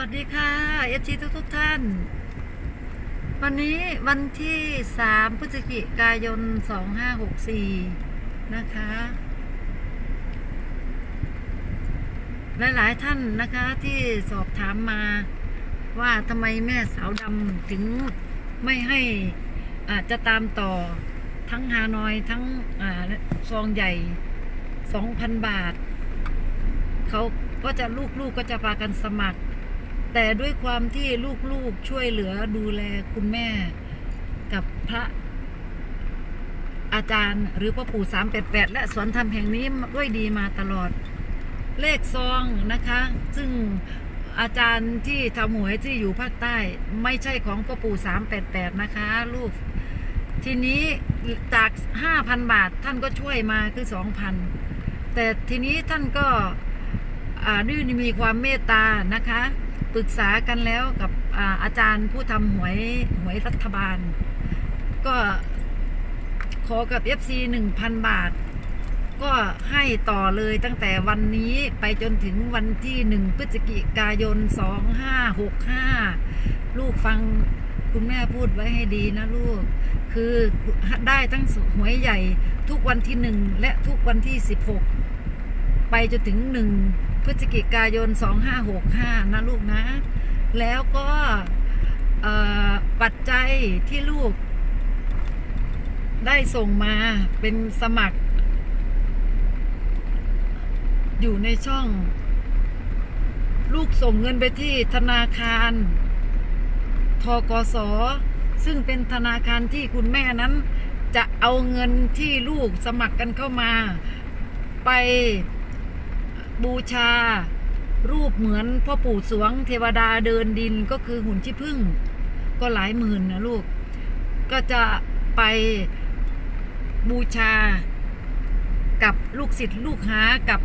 วัสดีค่ะเอฟซีทุกทุกท่าน วันนี้วันที่ 3 พฤศจิกายน 2564 นะคะ หลาย ๆ ท่านนะคะที่สอบถามมาว่าทำไมแม่สาวดำถึงไม่ให้อาจจะตามต่อทั้งฮานอยทั้งอาซองใหญ่ 2,000 บาท เขาก็จะลูกๆก็จะพากันสมัคร แต่ด้วยความที่ลูกๆช่วยเหลือดูแลคุณแม่กับพระอาจารย์หรือพ่อปู่สามแปดแปดและสวนธรรมแห่งนี้ด้วยดีมาตลอด เลขซองนะคะ ซึ่งอาจารย์ที่ทำหวยที่อยู่ภาคใต้ ไม่ใช่ของพ่อปู่สามแปดแปดนะคะ ลูก ทีนี้จากห้าพันบาทท่านก็ช่วยมาคือสองพันแต่ทีนี้ท่านก็อ่าด้วยมีความเมตตานะคะ ปรึกษากันแล้วกับอาอาจารย์ผู้ทำหวยหวยรัฐบาล ก็ขอกับ FC 1,000 บาท ก็ให้ต่อเลยตั้งแต่วันนี้ไปจนถึงวันที่ 1 พฤศจิกายน 2565 ลูกฟังคุณแม่พูดไว้ให้ดีนะลูก คือได้ทั้งหวยใหญ่ทุกวันที่ 1 และทุกวันที่ 16 ไปจนถึงหนึ่ง พฤศจิกายน 2565 นะลูกนะ แล้วก็ปัจจัยที่ลูก ได้ส่งมาเป็นสมัคร อยู่ในช่อง ลูกส่งเงินไปที่ธนาคารทกส ซึ่งเป็นธนาคารที่คุณแม่นั้น จะเอาเงินที่ลูกสมัครกันเข้ามา ไป บูชา รูปเหมือนพ่อปู่สวงเทวดาเดินดินก็คือหุ่นขี้ผึ้งก็หลายหมื่นนะลูก ก็จะไปบูชา กับลูกศิษย์ลูกหากับ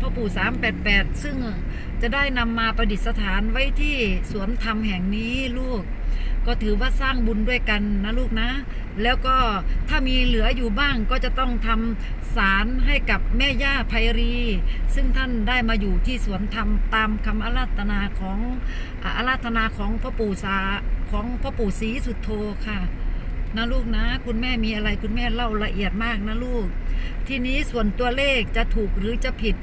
พ่อปู่สามแปดแปดซึ่งจะได้นำมาประดิษฐานไว้ที่สวนธรรมแห่งนี้ลูก ก็ถือว่าสร้างบุญด้วยกันนะลูกนะ แล้วก็ถ้ามีเหลืออยู่บ้างก็จะต้องทำสารให้กับแม่ย่าไพรี ซึ่งท่านได้มาอยู่ที่สวนธรรมตามคำอาราธนาของอาอาราธนาของพ่อปู่สาของพ่อปู่ศรีสุดโทค่ะนะลูกนะ คุณแม่มีอะไรคุณแม่เล่าละเอียดมากนะลูก ทีนี้ส่วนตัวเลขจะถูกหรือจะผิด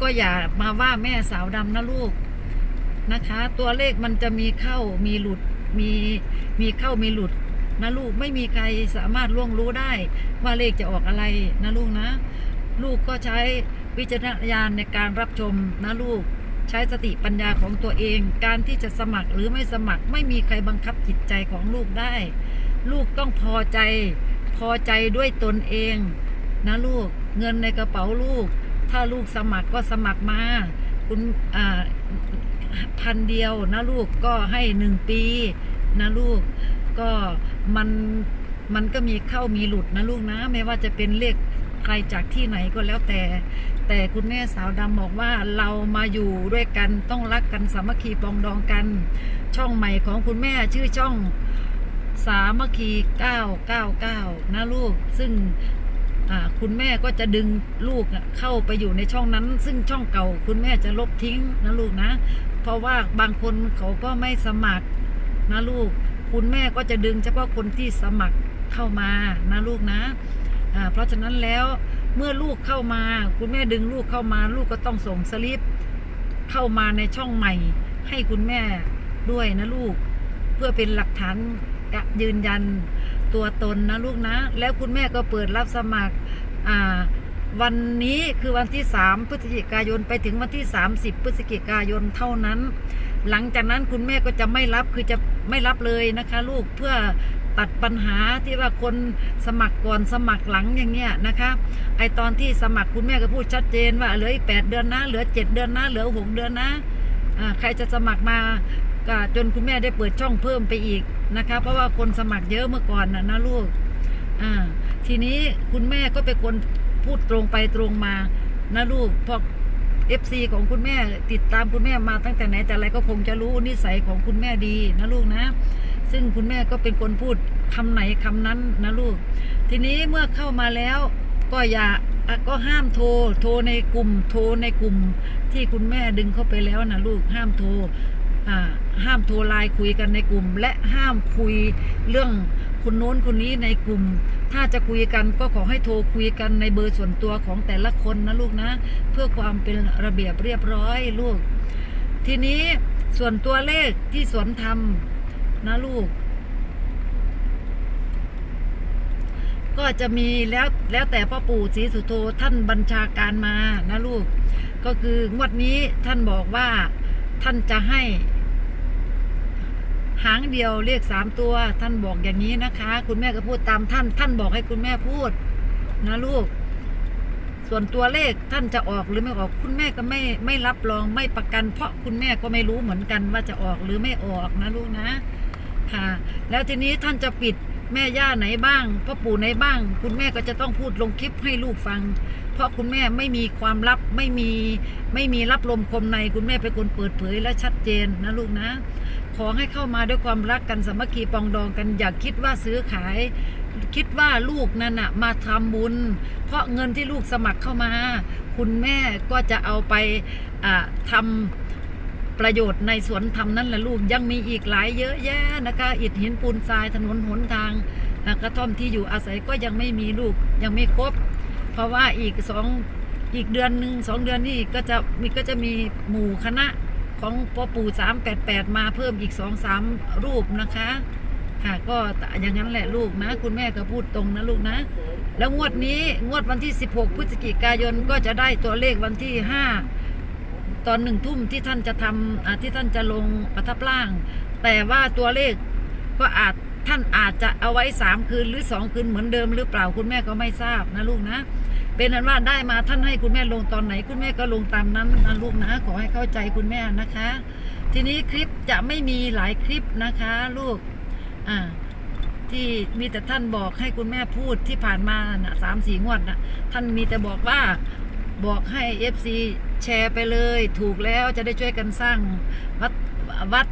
ก็อย่ามาว่าแม่สาวดำนะลูกนะคะ ตัวเลขมันจะมีเข้ามีหลุด มีมีเข้ามีหลุดนะลูกไม่มีใครสามารถล่วงรู้ได้ ว่าเลขจะออกอะไรนะลูกนะ ลูกก็ใช้วิจารณญาณในการรับชมนะลูกใช้สติปัญญาของตัวเอง การที่จะสมัครหรือไม่สมัครไม่มีใครบังคับจิตใจของลูกได้ ลูกต้องพอใจ พอใจด้วยตนเอง นะลูกเงินในกระเป๋าลูก ถ้าลูกสมัครก็สมัครมา คุณอ่า พันเดียวนะลูกก็ให้หนึ่งปีนะลูกก็มันมันก็มีเข้ามีหลุดนะลูกนะ ไม่ว่าจะเป็นเลขใครจากที่ไหนก็แล้วแต่ แต่คุณแม่สาวดำบอกว่าเรามาอยู่ด้วยกันต้องรักกันสามัคคีปองดองกัน ช่องใหม่ของคุณแม่ชื่อช่องสามัคคี 999 นะลูก ซึ่งคุณแม่ก็จะดึงลูกเข้าไปอยู่ในช่องนั้น ซึ่งช่องเก่า คุณแม่จะลบทิ้งนะลูกนะ เพราะว่าบางคนเขาก็ไม่สมัครนะลูก คุณแม่ก็จะดึงเฉพาะคนที่สมัครเข้ามานะลูกนะอ่าเพราะฉะนั้นแล้วเมื่อลูกเข้ามา คุณแม่ดึงลูกเข้ามา ลูกก็ต้องส่งสลิปเข้ามาในช่องใหม่ ให้คุณแม่ด้วยนะลูก เพื่อเป็นหลักฐานยืนยันตัวตนนะลูกนะ แล้วคุณแม่ก็เปิดรับสมัครอ่า วันนี้คือวันที่ 3 พฤศจิกายนไปถึงวันที่ 30 พฤศจิกายนเท่านั้น หลังจากนั้นคุณแม่ก็จะไม่รับคือจะไม่รับเลยนะคะ ลูกเพื่อตัดปัญหาที่ว่าคนสมัครก่อนสมัครหลังอย่างเงี้ยนะคะ ไอตอนที่สมัครคุณแม่ก็พูดชัดเจนว่าเหลืออีกแปดเดือนนะเหลือเจ็ดเดือนนะเหลือหกเดือนนะใครจะสมัครมาก็จนคุณแม่ได้เปิดช่องเพิ่มไปอีกนะคะ เพราะว่าคนสมัครเยอะเมื่อก่อนนะนะลูกทีนี้คุณแม่ก็เป็นคน พูดตรงไปตรงมานะลูกเพราะ FC ของคุณแม่ติดตามคุณแม่มาตั้งแต่ไหนแต่ไรก็คงจะรู้นิสัยของคุณแม่ดีนะลูกนะ ซึ่งคุณแม่ก็เป็นคนพูดคำไหนคำนั้นนะลูก ทีนี้เมื่อเข้ามาแล้วก็อย่าก็ห้ามโทรโทรในกลุ่มโทรในกลุ่ม ที่คุณแม่ดึงเข้าไปแล้วนะลูกห้ามโทรห้ามโทรไลน์คุยกันในกลุ่ม และห้ามคุยเรื่อง คนโน้นคนนี้ในกลุ่ม ถ้าจะคุยกันก็ขอให้โทรคุยกันในเบอร์ส่วนตัวของแต่ละคนนะลูกนะ เพื่อความเป็นระเบียบเรียบร้อยลูก ทีนี้ส่วนตัวเลขที่สวนทำนะลูก ก็จะมีแล้วแล้วแต่พ่อปู่ศรีสุโธท่านบัญชาการมานะลูก ก็คืองวดนี้ท่านบอกว่าท่านจะให้ หางเดียวเลขสามตัวท่านบอกอย่างนี้นะคะ คุณแม่ก็พูดตามท่าน ท่านบอกให้คุณแม่พูด นะลูก ส่วนตัวเลขท่านจะออกหรือไม่ออกคุณแม่ก็ไม่ไม่รับรองไม่ประกัน เพราะคุณแม่ก็ไม่รู้เหมือนกันว่าจะออกหรือไม่ออกนะลูกนะค่ะ แล้วทีนี้ท่านจะปิดแม่ย่าไหนบ้างพ่อปู่ไหนบ้าง คุณแม่ก็จะต้องพูดลงคลิปให้ลูกฟัง เพราะคุณแม่ไม่มีความลับไม่มีไม่มีรับลมคมในคุณแม่เป็นคนเปิดเผยและชัดเจนนะลูกนะ ขอให้เข้ามาด้วยความรักกันสามัคคีปองดองกันอย่าคิดว่าซื้อขาย คิดว่าลูกนั่นน่ะมาทำบุญ เพราะเงินที่ลูกสมัครเข้ามา คุณแม่ก็จะเอาไปอ่าทำประโยชน์ในสวนธรรมนั่นแหละลูกยังมีอีกหลายเยอะแยะนะคะอิฐหินปูนทรายถนนหนทางกระท่อมที่อยู่อาศัยก็ยังไม่มีลูกยังไม่ครบ เพราะว่าอีกสองอีกเดือนหนึ่งสองเดือนนี่ก็จะมีก็จะมีหมู่คณะ ของพ่อปู่สามแปดแปดมาเพิ่มอีกสองสามรูปนะคะ ค่ะก็อย่างนั้นแหละลูกนะ คุณแม่ก็พูดตรงนะลูกนะ แล้วงวดนี้งวดวันที่ 16 พฤศจิกายนก็จะได้ตัวเลขวันที่ 5 ตอนหนึ่งทุ่มที่ท่านจะทำที่ท่านจะลงประทับร่าง แต่ว่าตัวเลขก็อาจท่านอาจจะเอาไว้ 3 คืนหรือ 2 คืนเหมือนเดิมหรือเปล่าคุณแม่ก็ไม่ทราบนะลูกนะ เป็นนั้นว่าได้มาท่านให้คุณแม่ลงตอนไหน คุณแม่ก็ลงตามนั้นนะลูกนะขอให้เข้าใจคุณแม่นะคะ ทีนี้คลิปจะไม่มีหลายคลิปนะคะ ลูกอ่าที่มีแต่ท่านบอกให้คุณแม่พูดที่ผ่านมานะสามสี่งวดนะท่านมีแต่บอกว่าบอกให้เอฟซีแชร์ไปเลย ถูกแล้วจะได้ช่วยกันสร้างวัดวัด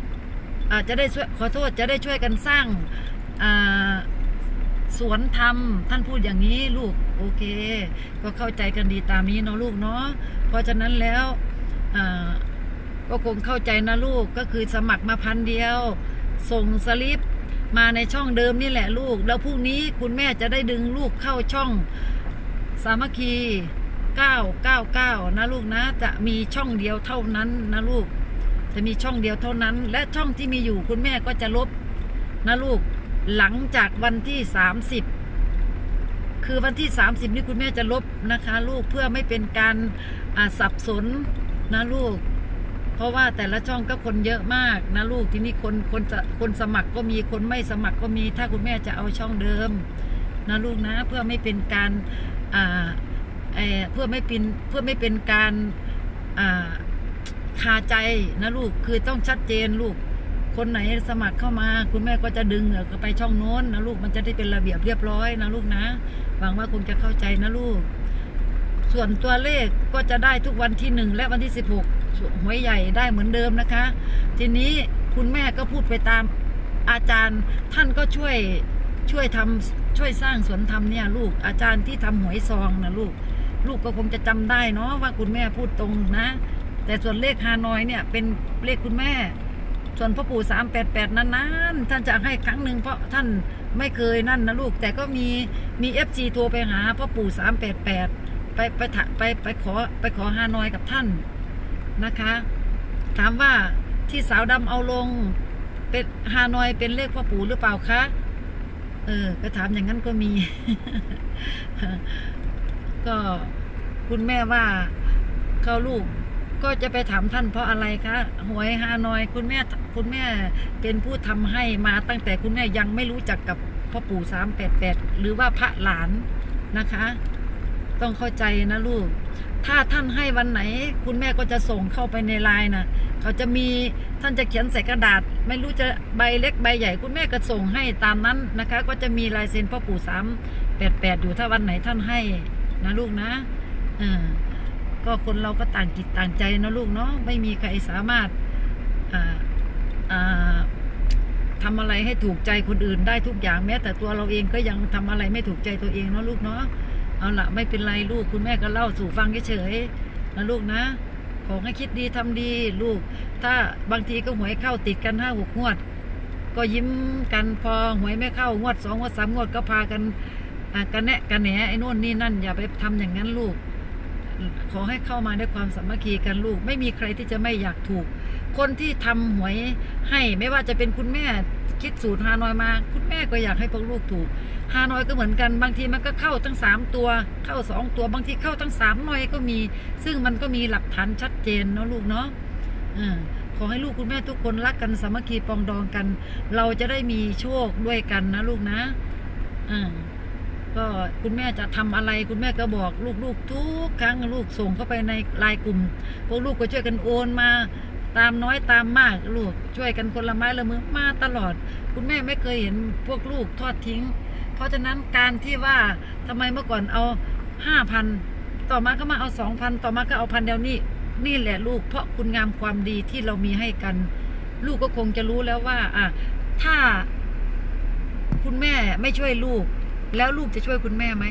อ่าจะได้ช่วยขอโทษจะได้ช่วยกันสร้างอ่า สวนธรรมท่านพูดอย่างนี้ลูกโอเค ก็เข้าใจกันดีตามนี้เนาะลูกเนาะเพราะฉะนั้นแล้วก็คงเข้าใจนะลูกก็คือสมัครมาพันเดียว ส่งสลิปมาในช่องเดิมนี่แหละลูก แล้วพรุ่งนี้คุณแม่จะได้ดึงลูกเข้าช่อง สามัคคี 999 นะลูกนะ จะมีช่องเดียวเท่านั้นนะลูก จะมีช่องเดียวเท่านั้น และช่องที่มีอยู่คุณแม่ก็จะลบนะลูก หลังจากวันที่ 30 คือวันที่ 30 นี่คุณแม่จะลบนะคะ ลูกเพื่อไม่เป็นการสับสนนะลูก เพราะว่าแต่ละช่องก็คนเยอะมากนะลูกทีนี้คนคนจะคนสมัครก็มีคนไม่สมัครก็มี ถ้าคุณแม่จะเอาช่องเดิมนะลูกนะเพื่อไม่เป็นการอ่าเอเพื่อไม่เป็นเพื่อไม่เป็นการอ่าคาใจนะลูกคือต้องชัดเจนลูก คนไหนสมัครเข้ามา คุณแม่ก็จะดึงเออไปช่องโน้นนะลูกมันจะได้เป็นระเบียบเรียบร้อยนะลูกนะหวังว่าคุณจะเข้าใจนะลูก ส่วนตัวเลขก็จะได้ทุกวันที่หนึ่งและวันที่สิบหกหวยใหญ่ได้เหมือนเดิมนะคะ ทีนี้คุณแม่ก็พูดไปตามอาจารย์ท่านก็ช่วยช่วยทำช่วยสร้างสวนธรรมเนี่ยลูกอาจารย์ที่ทำหวยซองนะลูก ลูกก็คงจะจำได้เนาะว่าคุณแม่พูดตรงนะ แต่ส่วนเลขฮานอยเนี่ยเป็นเลขคุณแม่ ส่วนพ่อปู่สามแปดแปดนั้นๆท่านจะให้ครั้งหนึ่งเพราะท่านไม่เคยนั่นนะลูก แต่ก็มีมีเอฟซีโทรไปหาพ่อปู่สามแปดแปดไปไปถะไปไปขอไปขอฮานอยกับท่านนะคะ ถามว่าที่สาวดำเอาลงเป็นฮานอยเป็นเลขพ่อปู่หรือเปล่าคะเออก็ถามอย่างนั้นก็มี ก็คุณแม่ว่าเขาลูก ก็จะไปถามท่านเพราะอะไรคะหวยฮานอยคุณแม่คุณแม่เป็นผู้ทำให้มาตั้งแต่คุณแม่ยังไม่รู้จักกับพ่อปู่สามแปดแปดหรือว่าพระหลานนะคะ ต้องเข้าใจนะลูก ถ้าท่านให้วันไหน คุณแม่ก็จะส่งเข้าไปในไลน์นะเขาจะมีท่านจะเขียนใส่กระดาษ ไม่รู้จะใบเล็กใบใหญ่ คุณแม่ก็ส่งให้ตามนั้นนะคะ ก็จะมีลายเซ็นพ่อปู่สามแปดแปดอยู่ถ้าวันไหนท่านให้นะลูกนะเออ ก็คนเราก็ต่างจิตต่างใจนะลูกเนาะไม่มีใครสามารถอ่าอ่าทำอะไรให้ถูกใจคนอื่นได้ทุกอย่างแม้ แต่ตัวเราเองก็ยังทำอะไรไม่ถูกใจตัวเองเนาะลูกเนาะเอาละไม่เป็นไรลูกคุณแม่ก็เล่าสู่ฟังเฉยๆนะลูกนะขอให้คิดดีทำดีลูก ถ้าบางทีก็หวยเข้าติดกันห้าหกงวด ก็ยิ้มกันพอหวยไม่เข้างวดสองงวดสามงวดก็พากันกันแนะกันแหนไอ้โน่นนี่นั่นอย่าไปทำอย่างนั้นลูก ขอให้เข้ามาด้วยความสามัคคีกันลูก ไม่มีใครที่จะไม่อยากถูก คนที่ทำหวยให้ไม่ว่าจะเป็นคุณแม่คิดสูตรฮานอยมา คุณแม่ก็อยากให้พวกลูกถูกฮานอยก็เหมือนกันบางทีมันก็เข้าทั้งสามตัว เข้าสองตัวบางทีเข้าทั้งสามหน่อยก็มี ซึ่งมันก็มีหลักฐานชัดเจนเนาะลูกเนาะอ่าขอให้ลูกคุณแม่ทุกคนรักกันสามัคคีปองดองกัน เราจะได้มีโชคด้วยกันนะลูกนะอ่า ก็คุณแม่จะทำอะไรคุณแม่ก็บอกลูกๆทุกครั้งลูกส่งเข้าไปในไลน์กลุ่มพวกลูกก็ช่วยกันโอนมาตามน้อยตามมากลูกช่วยกันคนละไม้ละมือมาตลอด คุณแม่ไม่เคยเห็นพวกลูกทอดทิ้ง เพราะฉะนั้นการที่ว่าทำไมเมื่อก่อนเอาห้าพันต่อมาก็มาเอาสองพันต่อมาก็เอาพันเดียวนี่นี่แหละลูกเพราะคุณงามความดีที่เรามีให้กัน ลูกก็คงจะรู้แล้วว่าอะถ้าคุณแม่ไม่ช่วยลูก แล้วลูกจะช่วยคุณแม่ไหม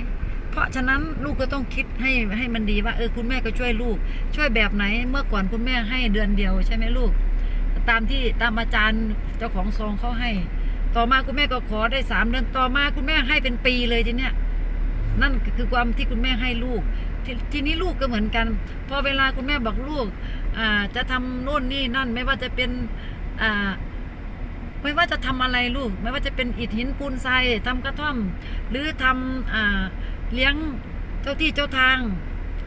เพราะฉะนั้นลูกก็ต้องคิดให้ให้มันดีว่าเออคุณแม่ก็ช่วยลูก ช่วยแบบไหนเมื่อก่อนคุณแม่ให้เดือนเดียวใช่ไหมลูก ตามที่ตามอาจารย์เจ้าของซองเขาให้ ต่อมาคุณแม่ก็ขอได้สามเดือนต่อมาคุณแม่ให้เป็นปีเลยทีเนี้ยนั่นคือความที่คุณแม่ให้ลูกททีนี้ลูกก็เหมือนกัน พอเวลาคุณแม่บอกลูกอ่าจะทำโน่นนี่นั่นไม่ว่าจะเป็นอ่า ไม่ว่าจะทำอะไรลูก ไม่ว่าจะเป็นอิฐหินปูนทรายทำกระท่อม หรือทำอเลี้ยงเจ้าที่เจ้าทาง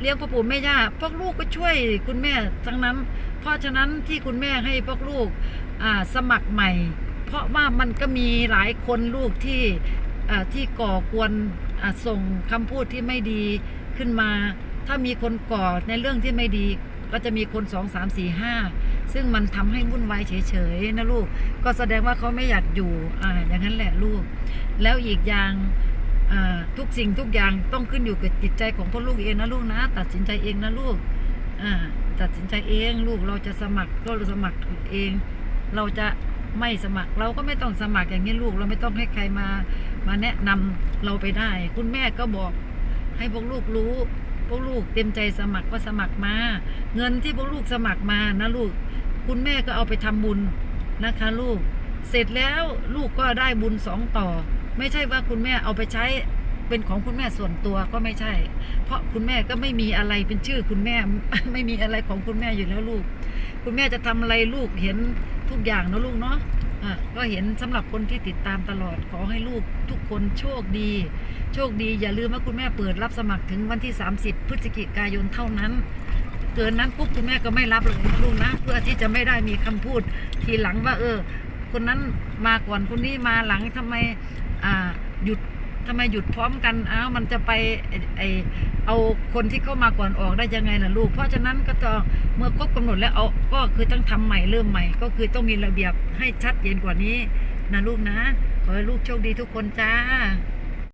เลี้ยงพ่อปู่แม่ย่าพวกลูกก็ช่วยคุณแม่ทั้งนั้น เพราะฉะนั้นที่คุณแม่ให้พวกลูกสมัครใหม่ เพราะว่ามันก็มีหลายคนลูกที่ที่ก่อกวนส่งคำพูดที่ไม่ดีขึ้นมา ถ้ามีคนก่อในเรื่องที่ไม่ดีก็จะมีคนสองสามสี่ห้า ซึ่งมันทำให้วุ่นวายเฉยๆนะลูก ก็แสดงว่าเขาไม่อยากอยู่อ่าอย่างนั้นแหละลูก แล้วอีกอย่างอ่าทุกสิ่งทุกอย่างต้องขึ้นอยู่กับจิตใจของพ่อลูกเองนะลูกนะ ตัดสินใจเองนะลูกอ่าตัดสินใจเองลูกเราจะสมัครก็สมัครเอง เราจะไม่สมัครเราก็ไม่ต้องสมัครอย่างนี้ลูก เราไม่ต้องให้ใครมามาแนะนำเราไปได้ คุณแม่ก็บอกให้พวกลูกรู้ พวกลูกเต็มใจสมัครก็สมัครมา เงินที่พวกลูกสมัครมานะลูก คุณแม่ก็เอาไปทำบุญนะคะลูก เสร็จแล้วลูกก็ได้บุญสองต่อ ไม่ใช่ว่าคุณแม่เอาไปใช้เป็นของคุณแม่ส่วนตัวก็ไม่ใช่ เพราะคุณแม่ก็ไม่มีอะไรเป็นชื่อคุณแม่ไม่มีอะไรของคุณแม่อยู่แล้วลูก คุณแม่จะทำอะไรลูกเห็นทุกอย่างนะลูกเนาะ อะก็เห็นสำหรับคนที่ติดตามตลอดขอให้ลูกทุกคนโชคดี โชคดีอย่าลืมว่าคุณแม่เปิดรับสมัครถึงวันที่ 30 พฤศจิกายนเท่านั้น เกินนั้นปุ๊บคุณแม่ก็ไม่รับเลยลูกนะ เพื่อที่จะไม่ได้มีคำพูดทีหลังว่า เออ คนนั้นมาก่อนคนนี้มาหลังทำไมอ่าหยุด ทำไมหยุดพร้อมกันอ้าวมันจะไปไออเอาคนที่เข้ามาก่อนออกได้ยังไงล่ะลูก เพราะฉะนั้นก็ต้องเมื่อครบกำหนดแล้วเอาก็คือต้องทำใหม่เริ่มใหม่ ก็คือต้องมีระเบียบให้ชัดเจนกว่านี้นะลูกนะขอให้ลูกโชคดีทุกคนจ้า